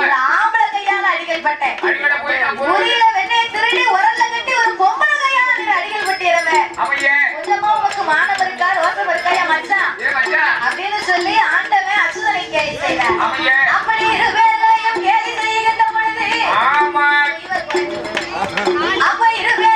ஒரு ஆம்பளை கையால ஒரு பொம்பளை கையால நீங்க அடிகள் பட்டியறவ. அப்படி அப்ப இருவே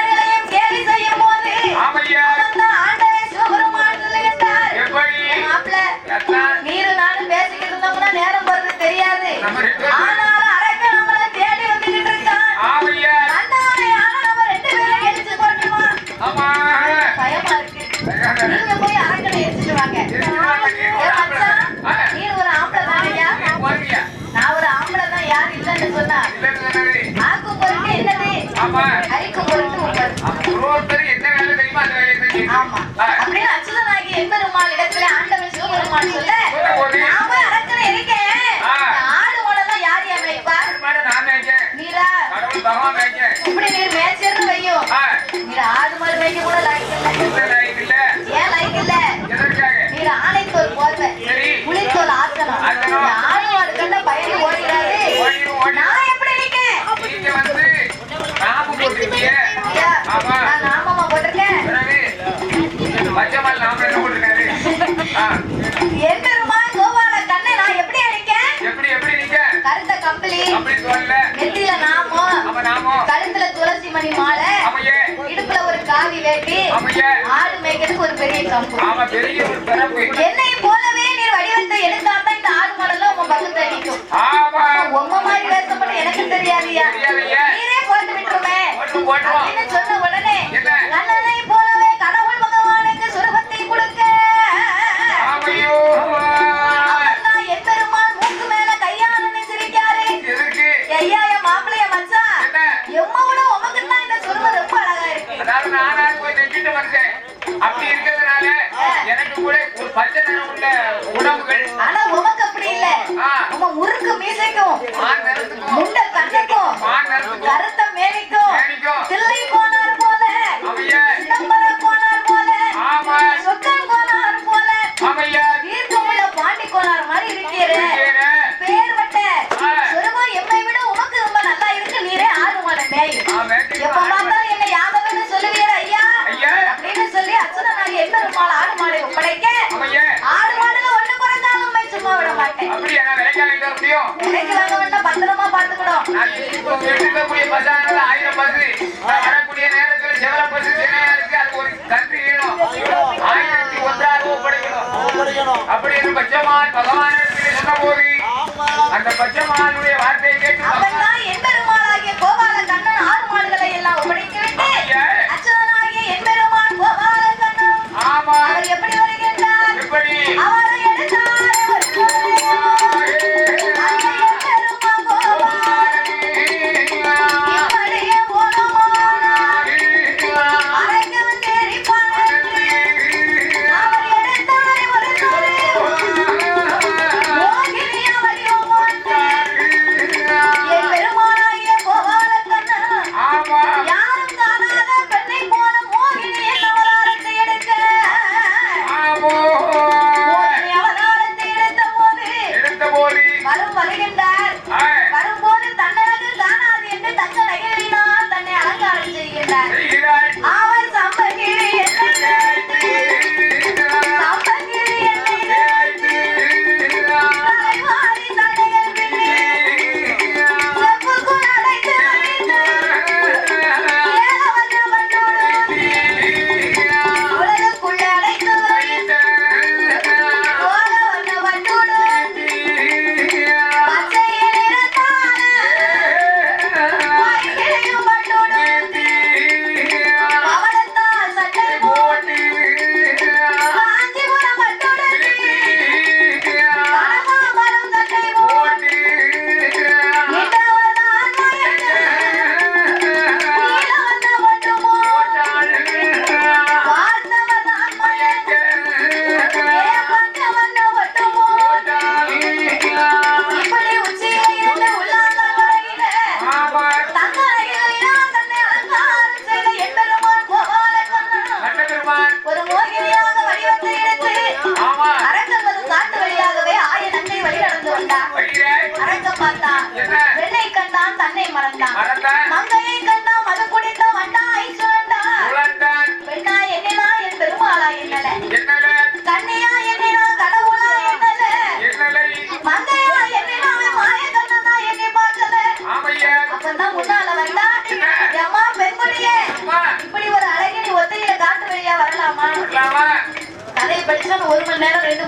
மேய்ச்சறது வையும் நீங்க ஆடு மாடு மேய்க்க ஏன் லைக் இல்ல? நீங்க ஆணை தோல் போர்வை புலித்தோல் ஆசனம். ஆடு மாடு கண்ட பயணி ஓடிடாது. நான் எப்படி நிக்கேன்? நாம கண்ணை நான் எப்படி அடிக்க எப்படி எப்படி நிக்க கருத்த கம்பளி. அப்படி சொல்லல கழுத்துல துளசி மணி மாலை. இடுப்புல ஒரு காவி வேட்டி. ஆடு மேய்க்கிறதுக்கு ஒரு பெரிய கம்பு. என்னை போலவே நீர் வடிவத்தை எடுத்தாதான் இந்த ஆடு மாடெல்லாம் உங்க பக்கத்துல நிற்கும். உங்க மாதிரி வேசப்பட்டு எனக்கு தெரியாதியா நீரே போட்டு விட்டுருமே. சொன்ன உடனே நல்ல ஆனா உமக்கு அப்படி இல்ல. உம முறுக்கு மீசைக்கும் முண்டை கண்ணுக்கும் கருத்த மேனிக்கும் முடியும். பத்திரமா பாத்துக்கணும் இருக்கக்கூடிய பஸ்ஸான ஆயிரம் பஸ் வரக்கூடிய நேரத்தில் செவல அப்படி என்று பச்சமான் பகவான் சொன்ன போது அந்த பச்சமானுடைய வார்த்தையை கேட்டு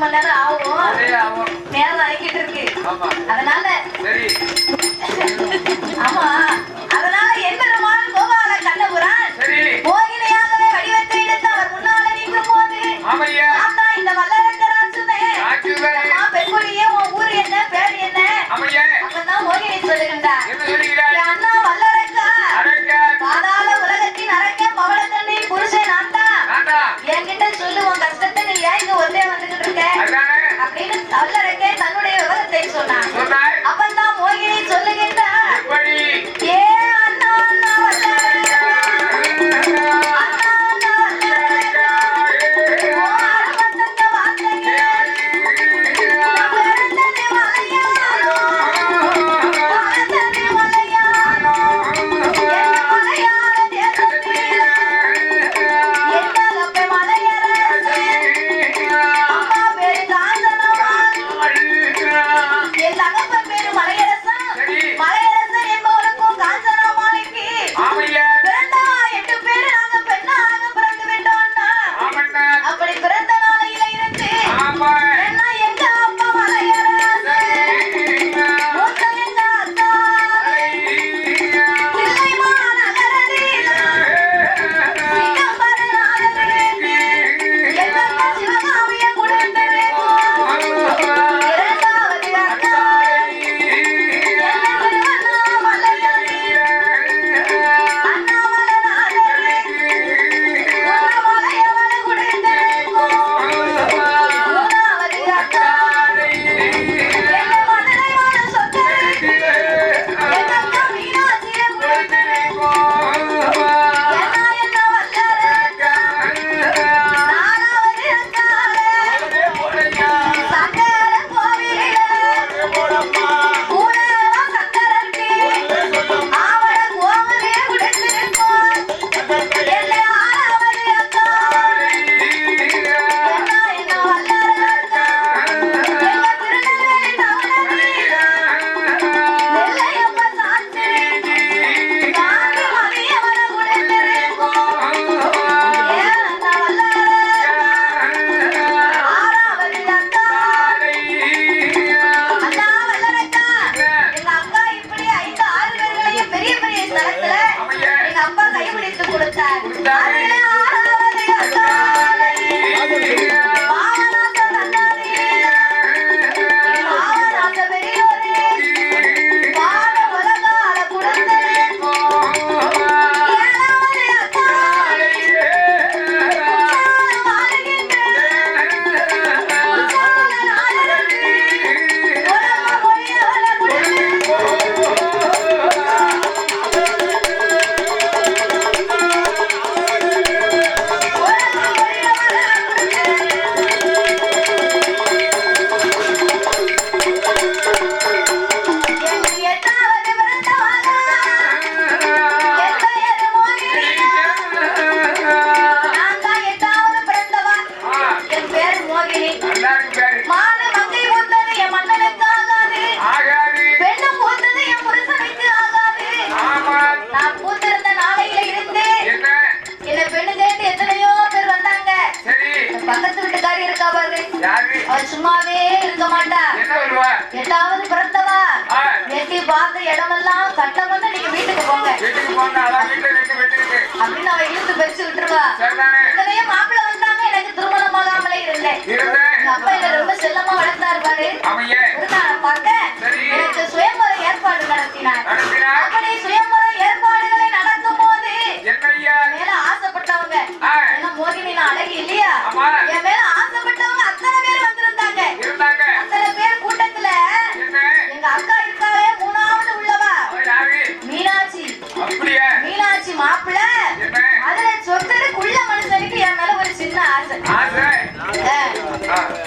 மணி நேரம் ஆகும். நேரம் ஆகிட்டு இருக்கு. அதனால ஆமா. அப்படின்னு அவ இழுத்து பெருசு விட்டுருவா. இத்தனையே மாப்பிள்ள வந்தாங்க எனக்கு திருமணம் ஆகாமலே இருந்தேன் அப்பா என்ன ரொம்ப செல்லமா வளர்த்தாரு பாரு. பார்த்தேன் எனக்கு சுயம்பரம் ஏற்பாடு நடத்தினார். அப்படி சுயம்பரம் ஏற்பாடுகளை நடக்கும் போது மேல ஆசைப்பட்டவங்க. ஏன்னா மோகினி அழகி இல்லையா? என் மேல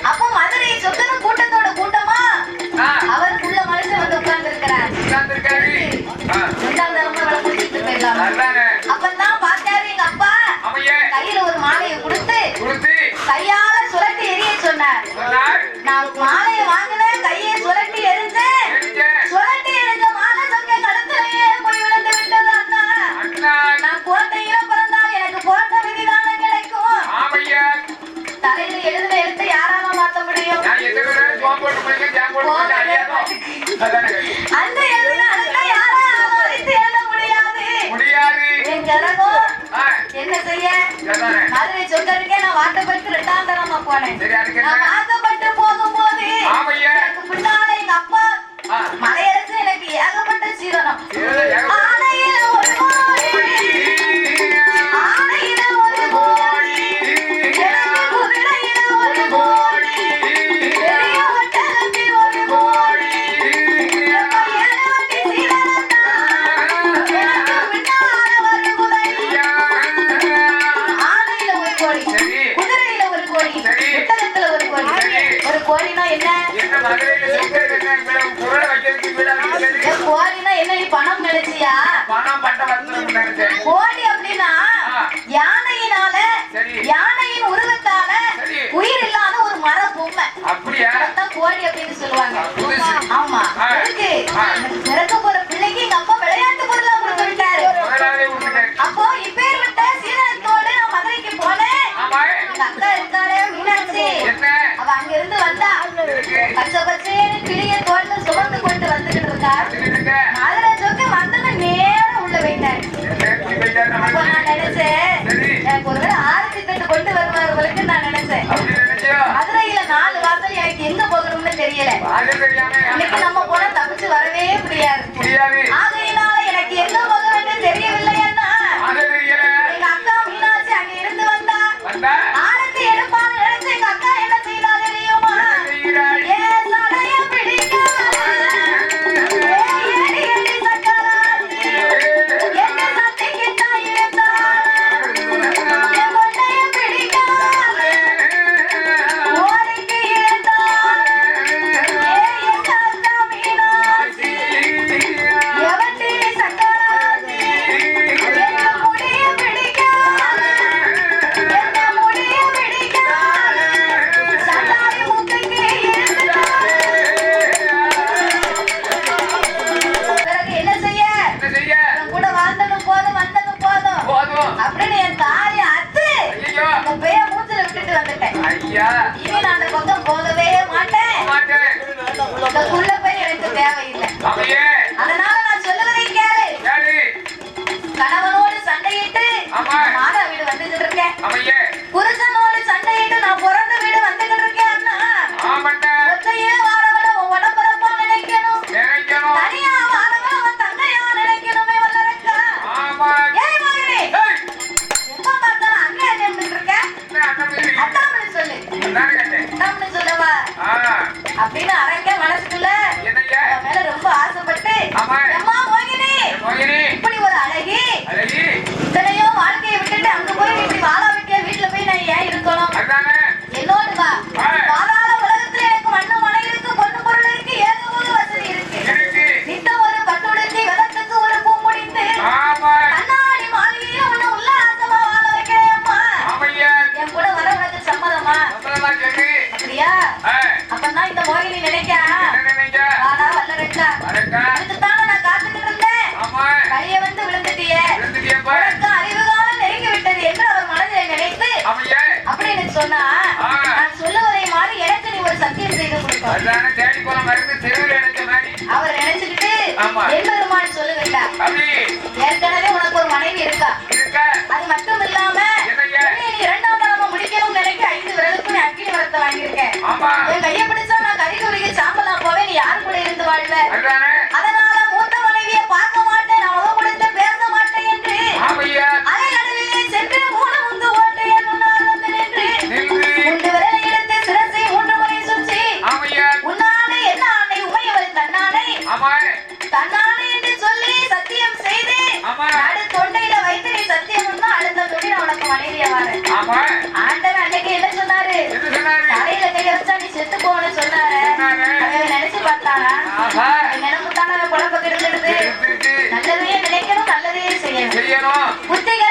அப்ப மதுரை சொக்கனும் கூட்டத்தோட கூட்டமா? அவர் உள்ள மனுஷன் வந்து உட்கார்ந்து இருக்கிறார் அப்பதான் பார்த்தாரு எங்க அப்பா கையில ஒரு மாலையை கொடுத்து கையால சுரட்டி எரிய சொன்னார். நான் மாலையை வாங்கினேன் கையை அந்த எழுதுனா என்ன செய்ய? மதுரை சொன்னதுக்கே நான் வாட்டப்பட்டு ரெண்டாம் தரமா போனேன். நான் வாட்டப்பட்டு பண்றியா பணம் பட்ட கோழி அப்படின்னா யானையினால யானையின் உருவத்தால உயிர் இல்லாத ஒரு மர பொம்மை. அப்படியா? கோழி அப்படின்னு சொல்லுவாங்க. ஆமா. இருக்கு. எனக்கு பிறக்க போற பிள்ளைக்கு எங்க அப்பா விளையாட்டு பொருளா கொடுத்து விட்டாரு அப்போ இப்பேர் விட்ட சீனத்தோடு நான் மதுரைக்கு போனேன். எங்க அக்கா இருக்காளே மீனாட்சி. அவ அங்க இருந்து வந்தா பச்சை பச்சை கிளிய தோட்டம் சுமந்து கொண்டு வந்துட்டு இருக்கா. மதுரை எனக்கு ஆயிட்டு எங்க போகணும்னு தெரியல. இன்னைக்கு நம்ம போன தப்பிச்சு வரவே முடியாது. ஆகையினால எனக்கு எங்க புருஷனோடு சண்டையிட்டு நான் பிறந்த வீடு வந்துகிட்டு இருக்கேன் சொல்லவா? அப்படின்னு அரைக்க மனசுக்குள்ள ரொம்ப ஆசைப்பட்டு அம்மா மோகினி. மோகினி. சத்தியம் செய்து கொடுக்கும். தேடி போன மருந்து தெருவில் ஏற்கனவே உனக்கு ஒரு மனைவி இருக்கா? அது மட்டும் இல்லாம இரண்டாம் தடவை முடிக்கவும் கிடைக்க ஐந்து விரலுக்கு வாங்கியிருக்கேன் கையை பிடிச்சா நான் கறி உருகி சாம்பலா போவேன் நீ கூட இருந்து வாழ்வேன் அதனால மூத்த மனைவியை பார்க்க சொன்னாரு. ஆமா. என்ன சொன்னாரு? தலையில செத்து போன சொன்னாரு. நினைச்சு பார்த்தாரா? நினைப்புத்தான குழப்பம் இருந்துடுது நினைக்கணும் நல்லதே செய்யணும். புத்திக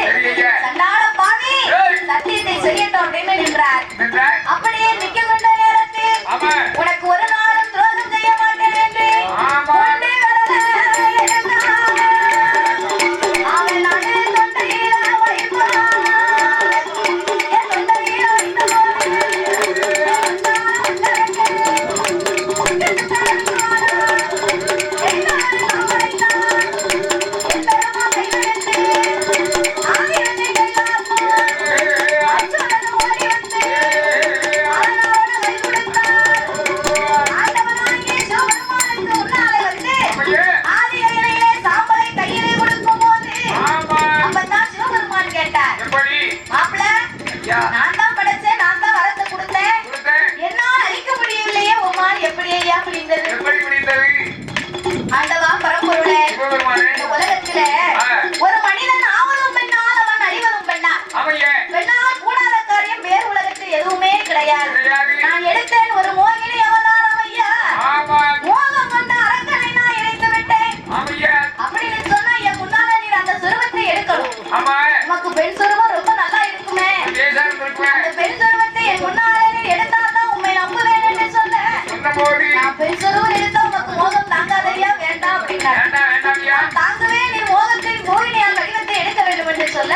சண்டாள பாவி. சத்தியத்தை அப்படியே நிக்க கொண்ட நேரத்தில் உனக்கு நமக்கு பெண் சொருவம் ரொம்ப நல்லா இருக்குமே. அந்த பெண் சொருவத்தை என் முன்னாலே எடுத்தாதான் உண்மை நம்புவேன்னு சொன்னேன் நான் பெண் சொருவம் எடுத்தா உனக்கு மோகம் தாங்காதையா வேண்டாம் அப்படின்னா தாங்கவே நீ மோகத்தை போய் நீ அந்த வடிவத்தை எடுக்க வேண்டும் என்று சொல்ல